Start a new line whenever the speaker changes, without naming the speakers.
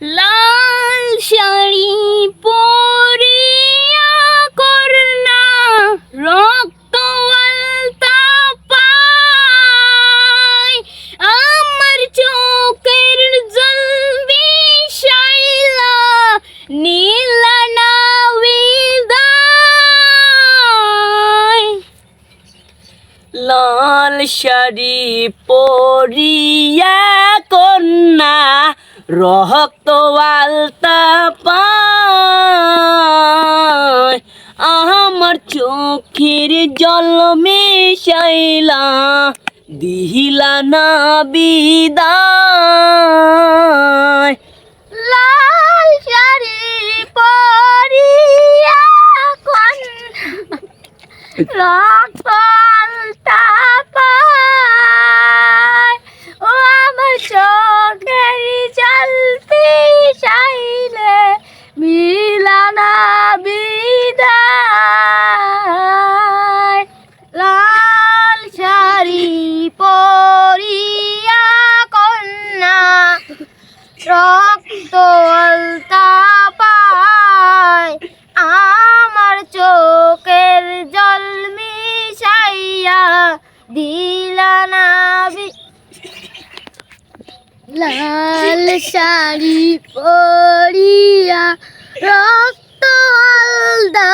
লাল শাড়ি পরিয়া করনা রক্ত আমার চোখের জল বিষাইলা নীলা লাল শাড়ি পরিয়া কন্যা রক্ত আলতা পায়, আমার চোখের জল মেশাইলা, দিহিলা না বিদায়। লাল শাড়ি পরিয়া কন্যা রক্ত আলতা পায় আমার চোখের জল মিশাইয়া দিলানা লাল শাড়ি পরিয়া রক্ত আলতা